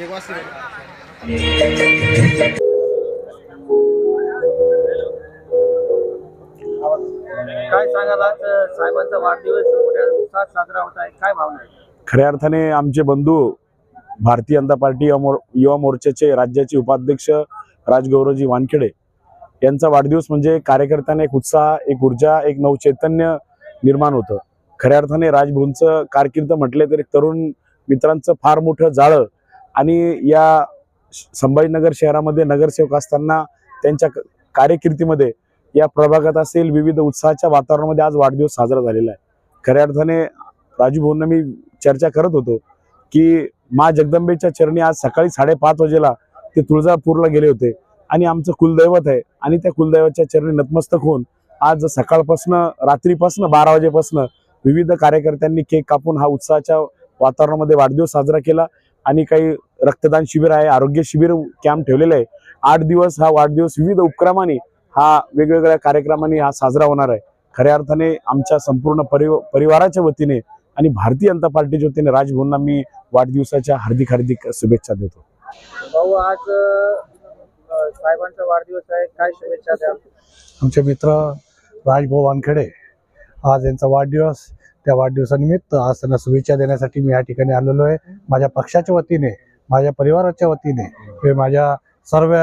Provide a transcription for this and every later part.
एक वाजता काय सांगाल आज साहेबांचा वाढदिवस मोठ्या उत्साहात साजरा होत आहे. काय भावना आहे? खऱ्या अर्थाने आमचे बंधू भारतीय जनता पार्टी युवा मोर्चाचे राज्याचे उपाध्यक्ष राजगौरवजी वानखेडे यांचा वाढदिवस म्हणजे कार्यकर्त्यांना एक उत्साह एक ऊर्जा एक नवचैतन्य निर्माण होतं. खऱ्या अर्थाने राजभवनचं कारकीर्द म्हटले तरी तरुण मित्रांचं फार मोठं जाळं आणि या श- संभाजीनगर शहरामध्ये नगरसेवक असताना त्यांच्या क- कार्यकिर्दीमध्ये या प्रभागात असेल विविध उत्साहाच्या वातावरणामध्ये आज वाढदिवस साजरा झालेला आहे. खऱ्या अर्थाने राजू भाऊंना मी चर्चा करत होतो की मा जगदंबेच्या चरणी आज सकाळी साडेपाच वाजेला ते तुळजापूरला गेले होते आणि आमचं कुलदैवत आहे आणि त्या कुलदैवतच्या चरणी नतमस्तक होऊन आज सकाळपासनं रात्रीपासनं बारा वाजेपासनं विविध कार्यकर्त्यांनी केक कापून हा उत्साहाच्या वातावरणामध्ये वाढदिवस साजरा केला आणि काही रक्तदान शिबिर आहे आरोग्य शिबिर कॅम्प ठेवलेले आहे. आठ दिवस हा वाढदिवस विविध उपक्रमांनी हा वेगवेगळ्या कार्यक्रमांनी हा साजरा होणार आहे. खऱ्या अर्थाने आमच्या संपूर्ण परिव परिवाराच्या वतीने आणि भारतीय जनता पार्टीच्या वतीने राजभवनला मी वाढदिवसाच्या हार्दिक हार्दिक शुभेच्छा देतो. भाऊ आज साहेबांचा वाढदिवस आहे. काय शुभेच्छा द्या आमचे मित्र राजभाऊ वानखेडे आज यांचा वाढदिवस. त्या वाढदिवसानिमित्त आज त्यांना शुभेच्छा देण्यासाठी मी या ठिकाणी आलेलो आहे. माझ्या पक्षाच्या वतीने माझ्या परिवाराच्या वतीने हे माझ्या सर्व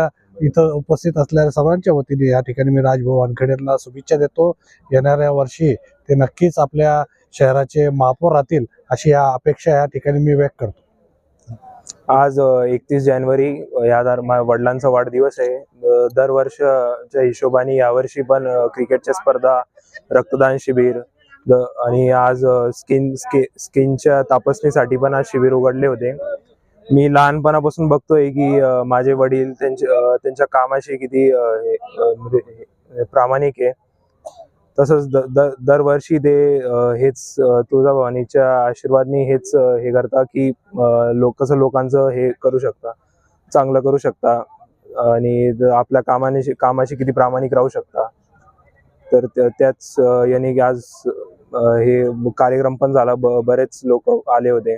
इथं उपस्थित असलेल्या सर्वांच्या वतीने या ठिकाणी मी राजभाऊ वानखेडेंना शुभेच्छा देतो. येणाऱ्या वर्षी ते नक्कीच आपल्या शहराचे महापौर राहतील अशी या अपेक्षा या ठिकाणी मी व्यक्त करतो. आज एकतीस जानेवारी या दर वडिलांचा वाढदिवस आहे. दरवर्षच्या हिशोबाने यावर्षी पण क्रिकेटच्या स्पर्धा रक्तदान शिबिर आणि आज स्किन स्किनच्या तपासणीसाठी पण आज शिबिर उघडले होते. मी लहानपणापासून बघतोय की माझे वडील त्यांच्या त्यांच्या कामाशी किती म्हणजे प्रामाणिक आहे. तसंच द- दरवर्षी ते हेच तुळजाभवानीच्या आशीर्वादनी हेच हे करता की लोक कसं लोकांचं हे करू शकता चांगलं करू शकता आणि आपल्या कामाने कामाशी किती प्रामाणिक राहू शकता. तर त्याच अ, की आज हे कार्यक्रम पण झाला ब- बरेच लोक आले होते.